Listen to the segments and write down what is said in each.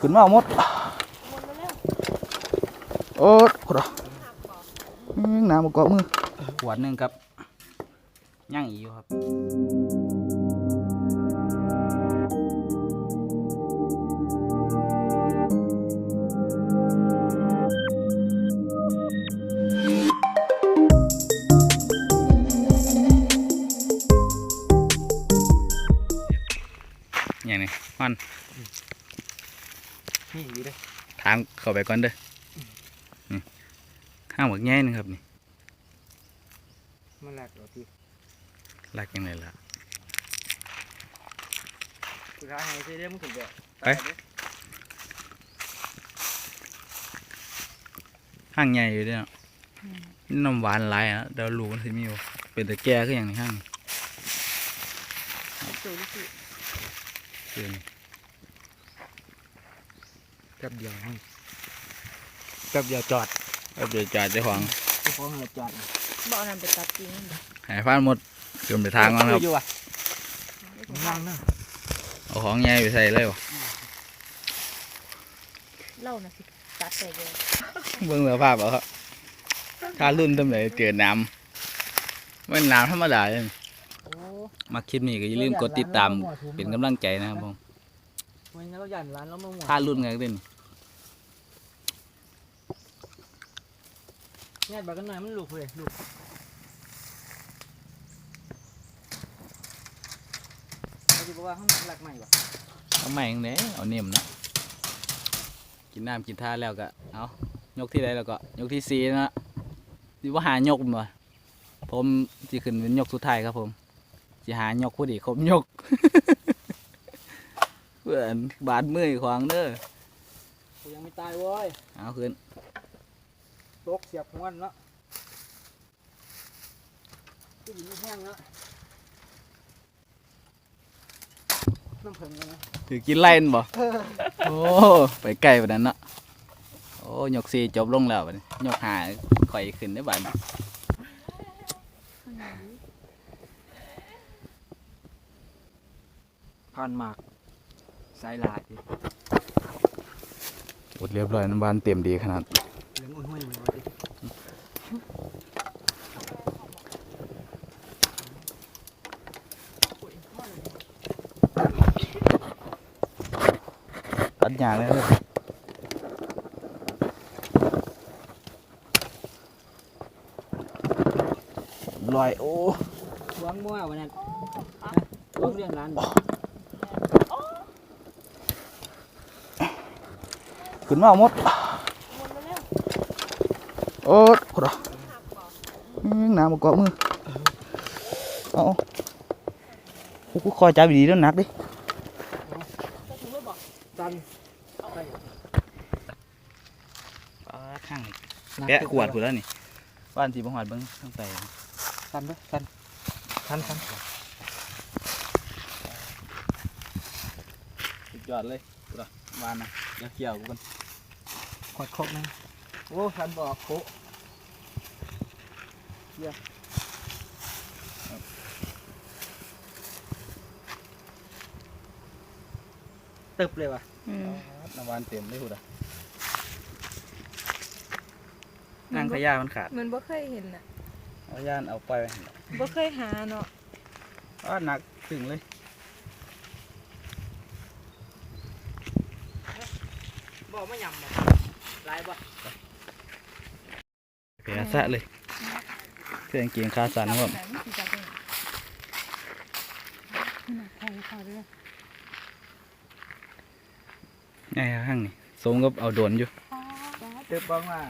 ขึ้นมาอาหมดหมดแล้วโอ้โหดน้ำมาเกาะมือขวดหนึ่งครับย่างอีกอยู่ครับอย่างนี้มัน นี่อยู่เด้ทางเข้าไปก่อนเด้อนี่ห้างหมวกแง่นึงครับนี่มันหลักเหรอพี่รักยังไงล่ะสุดท้ายไงใช่เด้มึงถึงแบบไปห้างใหญ่อยู่เด้วยเนาะนี่น้ำหวานหลายอะเดี๋ยวลูกมันสิมีอยู่เป็นแต่แก่ก็อย่างนี้ห้างนี่สูงสิคือนี่ แป๊บเดียวมึงแป๊บเดียวจอดเอาเดี๋ยวจ่ายเจ้าของเจ้าของเหตุจอดบอกนำไปตัดจริงหายฟ้านหมดเกินไปทางก่อนครับอยู่อะนั่งนะเอาของใหญ่ไปใส่เลยวะเล่านะสิตัดใส่เลยเบิ่งสภาพเอาครับถ้ารุ่นทำไหนเจอน้ำไม่น้ำธรรมดาเลยโอ้มาคลิปนี้ก็อย่าลืมกดติดตามเป็นกำลังใจนะครับผมวันนี้เราหยันร้านเรามาหมดถ้ารุ่นไงก็เด่น เนี่ยบักกันหน่อยมันลูกเลยลูกเราจะบอกว่าห้องหลักใหม่ปะเอาใหม่ยังไงเอาเนียมเนาะกินน้ำกินท่าแล้วก็เอายกที่ใดแล้วก็ยกที่สี่นะสิว่าหายกบ่ผมสิขึ้นเป็นยกสุดท้ายครับผมสิหายกพอดีครบยกเพื่อนบาดมือขวางเด้อกูยังไม่ตายเว้ยเอาขึ้น ตกเสียบหัวมันเนาะที่ดินไม่แห้งเนาะน้ำผึ้งเลยนะถือกินไล่นบ่โอ้ไปไกลปานนั้นเนาะโอ้ยกสี่จบลงแล้วบัดนี้ยกหาข่อยขึ้นได้บัดนี้ผ่านหมากสายลายดิหมดเรียบร้อยน้ำบานเต็มดีขนาด เหลืองอุ้ยๆมันวะดิ ตัด ยางเลยเด้อลอยโอ้หวังมั่ววันนั้นหวังเรื่องร้านขึ้นมาเอาหมดหมดแล้วโอ้โหดน้ำมาเกาะมือเอาโอ้กูคอยจับดีๆแล้วหนักดิจะถึงไม่บอกจัน ข้าง แปะขวดกูแล้วนี่บ้านสีบังหวัดเบิ้งข้างใส่จันด้วยจันทันทันสุดยอดเลยกูละบ้านนะเดี๋ยวเกี่ยวกูกันขอดครบนะโอ้ทันบอกโคเยี่ยตึบเลยว่ะอืมน้ำบานเต็มเลยกูละ นั่งขยะมันขาดมันบ่เคยเห็นน่ะเอาย่านเอาปล่อยไปหั่นล่ะบ่เคยหาเนาะอ้าหนักถึงเลยบอกไม่ยำบ่ลายบ่เปียสะเลยเครื่องเกียงขาสันครับแต่ไม่สิจับได้น่ะใครเขาเด้อไงข้างนี่สมกับเอาโดนอยู่ตึบบ้างว่า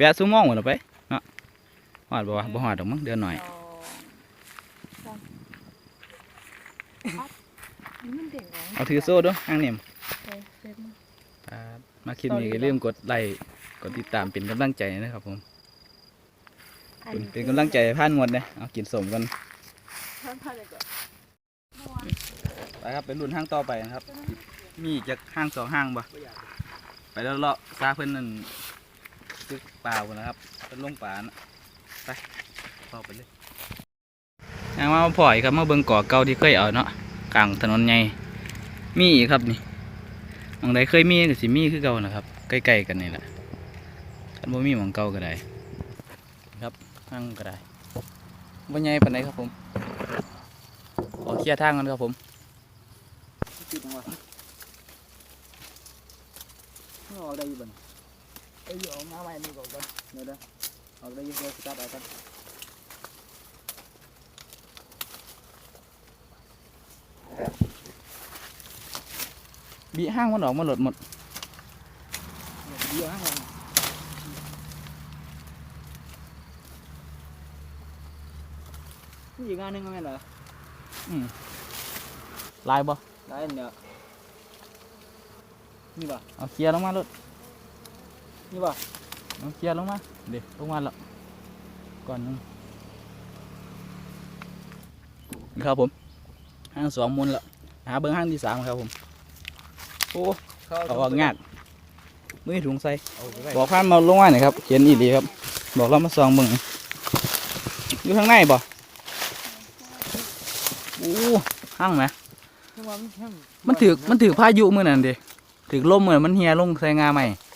แปะซุ้มมองหมดแล้วไปเนาะหอดบ่วะบ่หอดดอกมั้งเดี๋ยวหน่อยสองสามนี่มันเด็กเหรอเอาถือโซ่ด้วยข้างนี่เออเด็กมั้งครับมาคลิปนี้ก็อย่าลืมกดไลค์กดติดตามเป็นกำลังใจนะครับผมอันเป็นนี้เป็นกำลังใจให้ผ่านหมดเลยเอากินสมกันท่านพาเลยก่อนไปครับเป็นรุ่นห้างต่อไปนะครับ มีจากห้างสองห้างบ่ไปแล้วเลาะซาเพิ่นนั่น ซึกป่าพุ่นะครับเป็นลงป่านะไปต่อไปเลยยางมาพ่อยครับมาเบิ่งก่อเก่าที่เคยเอาเนาะกลางถนนใหญ่มีอีกครับนี่หมองใดเคยมีก็สิมีคือเก่านะครับ ใกล้ๆกันนี่แหละคันบ่มีหมองเก่าก็ได้ครับทางก็ได้บ่ใหญ่ปานใดครับผมขอเคลียร์ทางกันครับผมรออกได้อยู่บ่ นไอ้ยออกมาใหม่นี่ก่อนก่อนเดี๋ยวเดี๋ยวออกได้อยังเดี๋ยวสตาร์ทเอากั นบีห้างมันออกมาหลดหมดเดี๋ยวฮะนี่อีกงานหนึงก็แม่นเหรออืมลายบ่ได้อันเดียวนี่ป่ะเอาเคลียร์ลงมาหลดนี่ป่ะเอาเคลียร์ลงมา เดี๋ยวลงมาแล้วก่อนหนึงนี่ครับผมห้างสองมูลแล้วหาเบิ้งห้างที่สามครับผม โอ้เอาออกงากมือถุงใส่เอาไปไว้บอกพานมาลงมาหน่อยครับเขียนอีหลีครับ บอกเรามาซองเบิ่งอยู่ข้างในบ่โอ้ห้างไหมให้มันให้มันถือมันถือพายุมือนั่นเดิถือลมมือนั้นมันเฮียลงใส่งาใหม่เอาไ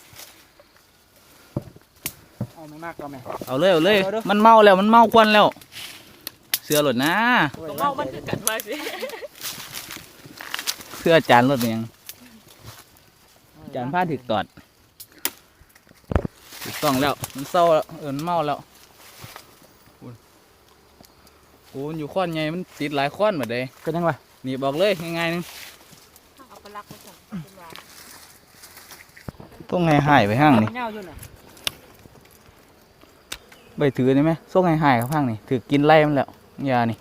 ม่มากก็แม่เอาเลยเอาเลยเอาเด้อมันเมาแล้วมันเมาควันแล้ว เสือหลดนะ ก็เมามันคือกันมากสิเสืออาจารย์หลดยังอาจารย์พาถึกตอดถูกต้องแล้ว มันเศร้าแล้วเออมันเมาแล้วโอ้ยโอ้มันอยู่ข้อนไงมันติดหลายข้อนหมดเลยก็ยังวะหนีบออกเลยง่ายๆนึงเอาไปรักไปสั่งเป็นว่าต้องให้หายไปห้างนี่ เงาอยู่น่ะ ใบถือนี่ไหมส่งให้หายครับห้างนี่ถือกินไล่มันแล้วยานี่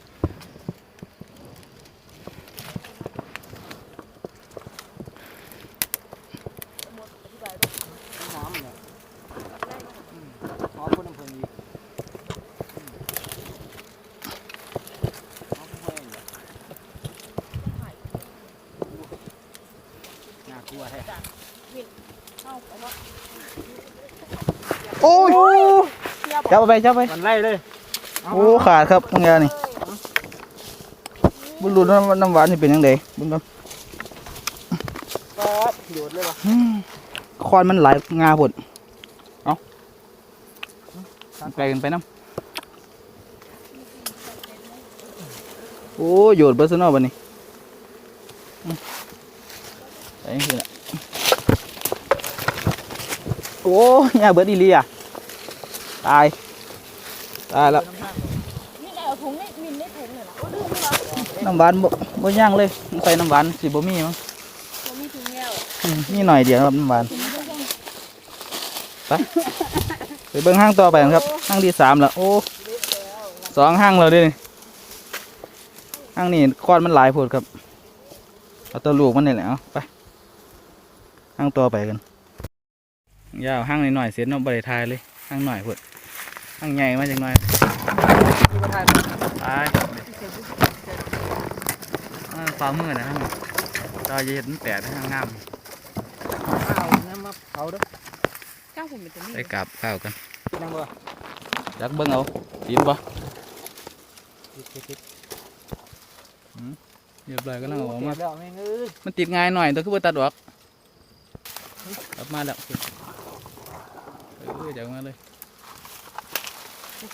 หนิโอ้ย จับเอาไปจับไปมันไล่เลยโอ้ขาดครับตรงยานี่บุรุษน้ำน้ำหวานนี่เป็นยังไงบุญครับก็โยดเลยวะอืมควันมันไหลายงาผดเอาไปกันไปน้ำโอ้โยดเบอร์ซนอลบันนี้อืมไปยังคือละโอ้ยาเบิร์ดอีเลีย ตาย ตายแล้วนี่ไงเอาถุงนี่มินได้ถุงเลยนะโอ้ดื้อเหรอน้ำหวานบ่บ่ย่างเลยใส่น้ำหวานสิบ่มีมั้งเรามีถุงแล้วอืมมีหน่อยเดียวครับน้ำหวานถุงเพิ่งไปเบิ่งห้างต่อไปกันครับห้างที่สามแล้วโอ้สองห้างแล้วเด้วยห้างนี้ควันมันหลายโพดครับเอาตัวลูกมันนี่แหละเอาไปห้างต่อไปกันยาวห้างหน่อยๆเสร็จเนาะบริทายเลยห้างหน่อยโพด ห้งใหญ่มาจังหน่อยที่ประธานตายห้างฟ้ามือนะห้างตาเย็นมันแตกนะห้างงามข้าวน้ำมะเผาเด้อก้าวผมเป็นตัวนี้ไปกราบข้าวกันยังบ่จักเบิ่งเอาตีนบ่ติดติดติดเรียบร้อยก็นั่งออกมามันติดง่ายหน่อยแต่คือบ่ตัดออกกลับมาแล้วเออเดี๋ยวมาเลย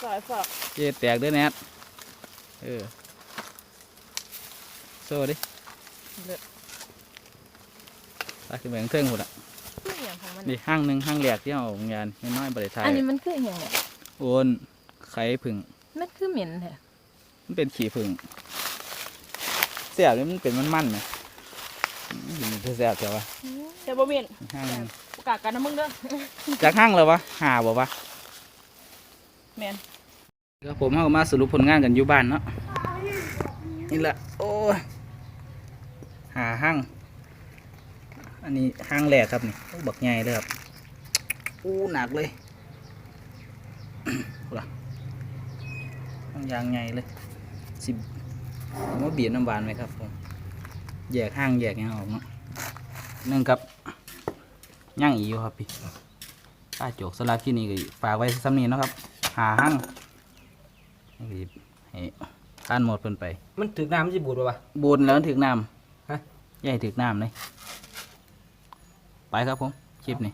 สายฝากเจ๊แตกเด้อแนทเออโซ่ดิตาขึ้นไปข้างเทิงหมดอะคืออย่างของมันนี่ห้างหนึ่งห้างแหลกที่เอาของยานน้อยๆบริไทยอันนี้มันคืออย่างเนี่ยโอนไข่ผึ่งมันคือเหม็นแท้มันเป็นขี้ผึ่งเสียบนี่มันเป็นมันๆนะอืมมันจะแสบใช่ปะเจ้าบ่เหม็นห้างหนึ่งประกาศกันนะมึงเด้อจากห้างเลยวะหาบ่วะ แม่นครับผมเอามาสรุปผลงานกันอยู่บ้านเนาะนี่แหละโอ้หาห้างอันนี้ห้างแหลกครับนี่บักใหญ่เลยครับอู้หนักเลยหล่ะห้างยางใหญ่เลยสิบผมว่าเบียดน้ำหวานไหมครับผมแยกห้างแยกยังออกเนาะหนึ่งครับย่างอีกอยู่ครับพี่ป้าโจกสลับที่นี่ก็ฝากไว้ซ้ำนี้นะครับ หาห้างนี่ก็ให้ท่านหมดเพิ่นไป มันถึกน้ำมันจะบูดป่ะวะ บูนแล้วถึงน้ฮะำอย่าให้ถึกน้ำเลย ไปครับผม คลิปนี้